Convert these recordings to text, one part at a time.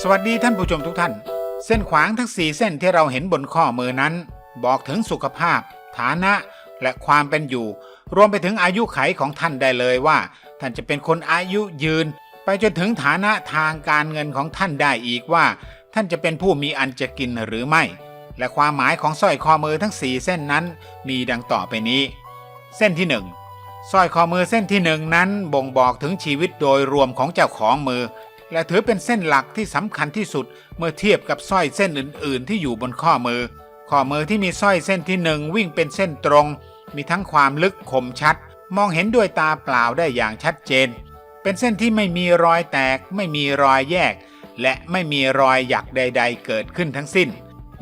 สวัสดีท่านผู้ชมทุกท่าน เส้นขวางทั้งสี่เส้นที่เราเห็นบนข้อมือนั้น บอกถึงสุขภาพ ฐานะและความเป็นอยู่ รวมไปถึงอายุไขของท่านได้เลยว่า ท่านจะเป็นคนอายุยืน ไปจนถึงฐานะทางการเงินของท่านได้อีกว่า ท่านจะเป็นผู้มีอันจะกินหรือไม่ และความหมายของสร้อยคอมือทั้งสี่เส้นนั้น มีดังต่อไปนี้ เส้นที่หนึ่งสร้อยคอมือเส้นที่หนึ่งนั้นบ่งบอกถึงชีวิตโดยรวมของเจ้าของมือ และถือเป็นเส้นหลักที่สำคัญที่สุดเมื่อเทียบกับสร้อยเส้นอื่น ๆ ที่อยู่บนข้อมือ ข้อมือที่มีสร้อยเส้นที่หนึ่งวิ่งเป็นเส้นตรง มีทั้งความลึกคมชัด มองเห็นด้วยตาเปล่าได้อย่างชัดเจน เป็นเส้นที่ไม่มีรอยแตก ไม่มีรอยแยก และไม่มีรอยหยักใด ๆ เกิดขึ้นทั้งสิ้น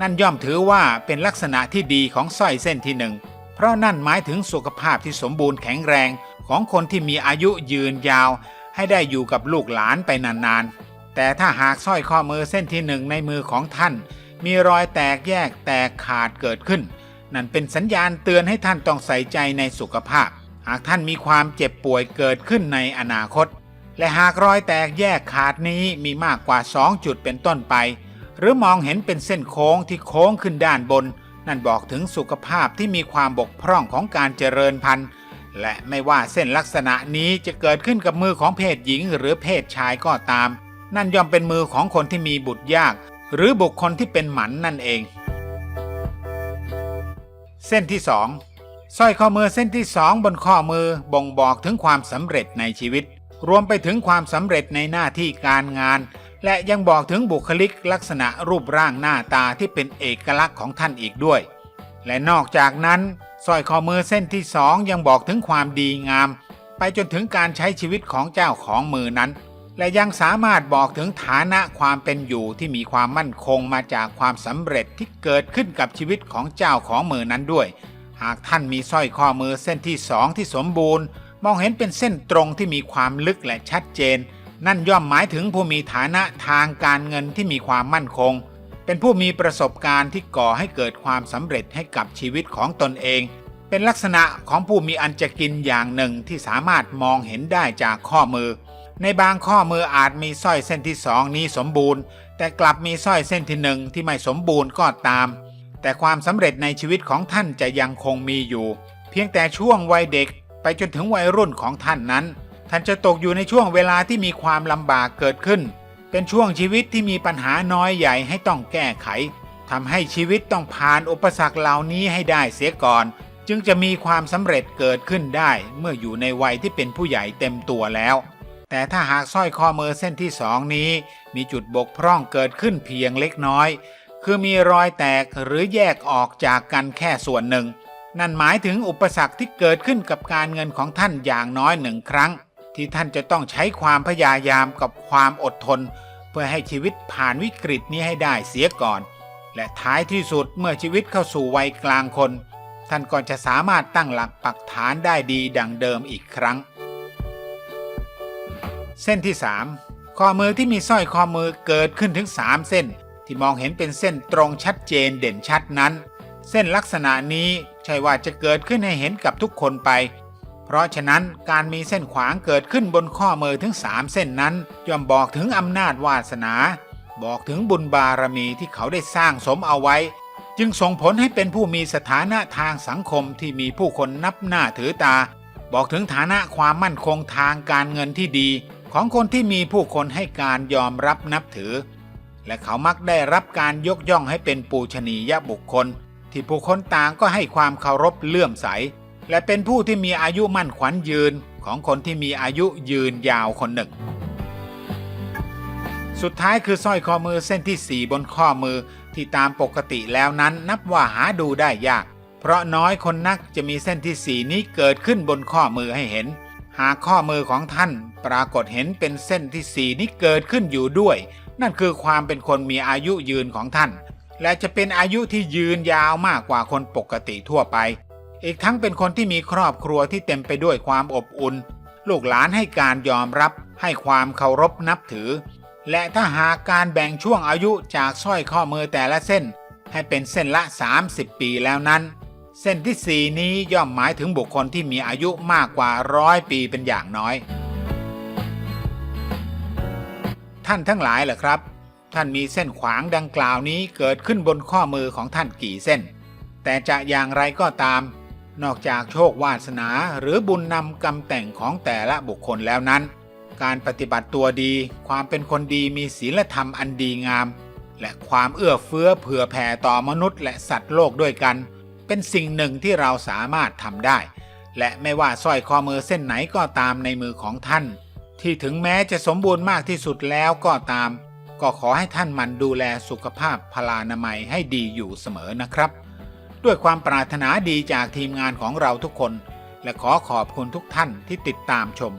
นั่นย่อมถือว่าเป็นลักษณะที่ดีของสร้อยเส้นที่หนึ่งเพราะนั่นหมายถึงสุขภาพที่สมบูรณ์แข็งแรงของคนที่มีอายุยืนยาว ให้ได้อยู่กับลูกหลานไปนานๆ แต่ถ้าหากสร้อยข้อมือเส้นที่หนึ่งในมือของท่าน มีรอยแตกแยกแตกขาดเกิดขึ้น นั่นเป็นสัญญาณเตือนให้ท่านต้องใส่ใจในสุขภาพ หากท่านมีความเจ็บป่วยเกิดขึ้นในอนาคต และหากรอยแตกแยกขาดนี้มีมากกว่า 2 จุดเป็นต้นไป หรือมองเห็นเป็นเส้นโค้งที่โค้งขึ้นด้านบน นั่นบอกถึงสุขภาพที่มีความบกพร่องของการเจริญพันธุ์ และไม่ว่าเส้นลักษณะนี้จะเกิดขึ้นกับมือของเพศหญิงหรือเพศชายก็ตาม นั่นย่อมเป็นมือของคนที่มีบุตรยาก หรือบุคคลที่เป็นหมันนั่นเอง เส้นที่สองสร้อยข้อมือเส้นที่สองบนข้อมือบ่งบอกถึงความสำเร็จในชีวิต รวมไปถึงความสำเร็จในหน้าที่การงาน และยังบอกถึงบุคลิกลักษณะรูปร่างหน้าตาที่เป็นเอกลักษณ์ของท่านอีกด้วย และนอกจากนั้น สร้อยข้อมือเส้นที่สองยังบอกถึงความดีงาม ไปจนถึงการใช้ชีวิตของเจ้าของมือนั้น และยังสามารถบอกถึงฐานะความเป็นอยู่ที่มีความมั่นคงมาจากความสำเร็จที่เกิดขึ้นกับชีวิตของเจ้าของมือนั้นด้วย หากท่านมีสร้อยข้อมือเส้นที่สองที่สมบูรณ์ มองเห็นเป็นเส้นตรงที่มีความลึกและชัดเจน นั่นย่อมหมายถึงผู้มีฐานะทางการเงินที่มีความมั่นคง เป็นผู้มีประสบการณ์ที่ก่อให้เกิดความสำเร็จให้กับชีวิตของตนเอง เป็นลักษณะของผู้มีอันจะกินอย่างหนึ่งที่สามารถมองเห็นได้จากข้อมือ ในบางข้อมืออาจมีสร้อยเส้นที่สองนี้สมบูรณ์ แต่กลับมีสร้อยเส้นที่หนึ่งที่ไม่สมบูรณ์ก็ตาม แต่ความสำเร็จในชีวิตของท่านจะยังคงมีอยู่ เพียงแต่ช่วงวัยเด็กไปจนถึงวัยรุ่นของท่านนั้น ท่านจะตกอยู่ในช่วงเวลาที่มีความลำบากเกิดขึ้น เป็นช่วงชีวิตที่มีปัญหาน้อยใหญ่ให้ต้องแก้ไขทำให้ชีวิตต้องผ่านอุปสรรคเหล่านี้ให้ได้เสียก่อน จึงจะมีความสำเร็จเกิดขึ้นได้ เมื่ออยู่ในวัยที่เป็นผู้ใหญ่เต็มตัวแล้ว แต่ถ้าหากสร้อยคอมือเส้นที่สองนี้ มีจุดบกพร่องเกิดขึ้นเพียงเล็กน้อย คือมีรอยแตกหรือแยกออกจากกันแค่ส่วนหนึ่ง นั่นหมายถึงอุปสรรคที่เกิดขึ้นกับการเงินของท่านอย่างน้อยหนึ่งครั้ง ที่ท่านจะต้องใช้ความพยายามกับความอดทน เพื่อให้ชีวิตผ่านวิกฤตนี้ให้ได้เสียก่อน และท้ายที่สุดเมื่อชีวิตเข้าสู่วัยกลางคน ท่านก็จะสามารถตั้งหลักปักฐานได้ดีดังเดิมอีกครั้ง เส้นที่ 3 ข้อมือที่มีสร้อยข้อมือเกิดขึ้นถึง 3 เส้น ที่มองเห็นเป็นเส้นตรงชัดเจนเด่นชัดนั้น เส้นลักษณะนี้ใช่ว่าจะเกิดขึ้นให้เห็นกับทุกคนไป เพราะฉะนั้นการมีเส้นขวางเกิดขึ้นบนข้อมือถึง3เส้นนั้นย่อมบอกถึงอำนาจวาสนา บอกถึงบุญบารมีที่เขาได้สร้างสมเอาไว้ จึงส่งผลให้เป็นผู้มีสถานะทางสังคมที่มีผู้คนนับหน้าถือตา บอกถึงฐานะความมั่นคงทางการเงินที่ดี ของคนที่มีผู้คนให้การยอมรับนับถือ และเขามักได้รับการยกย่องให้เป็นปูชนียบุคคล ที่ผู้คนต่างก็ให้ความเคารพเลื่อมใส และเป็นผู้ที่มีอายุมั่นขวัญยืนของคนที่มีอายุยืนยาวคนหนึ่ง สุดท้ายคือสร้อยคอมือเส้นที่ 4 บนข้อมือที่ตามปกติแล้วนั้นนับว่าหาดูได้ยาก เพราะน้อยคนนักจะมีเส้นที่ 4 นี้เกิดขึ้นบนข้อมือให้เห็น หากข้อมือของท่านปรากฏเห็นเป็นเส้นที่ 4 นี้เกิดขึ้นอยู่ด้วย นั่นคือความเป็นคนมีอายุยืนของท่าน และจะเป็นอายุที่ยืนยาวมากกว่าคนปกติทั่วไป อีกทั้งเป็นคนที่มีครอบครัวที่เต็มไปด้วยความอบอุ่น ลูกหลานให้การยอมรับ ให้ความเคารพนับถือ และถ้าหากการแบ่งช่วงอายุจากสร้อยข้อมือแต่ละเส้น ให้เป็นเส้นละ 30 ปีแล้วนั้น เส้นที่ 4 นี้ย่อมหมายถึงบุคคลที่มีอายุมากกว่าร้อยปีเป็นอย่างน้อย ท่านทั้งหลายเหรอครับ ท่านมีเส้นขวางดังกล่าวนี้เกิดขึ้นบนข้อมือของท่านกี่เส้น แต่จะอย่างไรก็ตาม นอกจากโชควาสนาหรือบุญนำกรรมแต่งของแต่ละบุคคลแล้วนั้น การปฏิบัติตัวดี ความเป็นคนดีมีศีลธรรมอันดีงาม และความเอื้อเฟื้อเผื่อแผ่ต่อมนุษย์และสัตว์โลกด้วยกัน เป็นสิ่งหนึ่งที่เราสามารถทำได้ และไม่ว่าสร้อยคอมือเส้นไหนก็ตามในมือของท่าน ที่ถึงแม้จะสมบูรณ์มากที่สุดแล้วก็ตาม ก็ขอให้ท่านมันดูแลสุขภาพพลานามัยให้ดีอยู่เสมอนะครับ ด้วยความปรารถนาดีจากทีมงานของเราทุกคน และขอขอบคุณทุกท่านที่ติดตามชม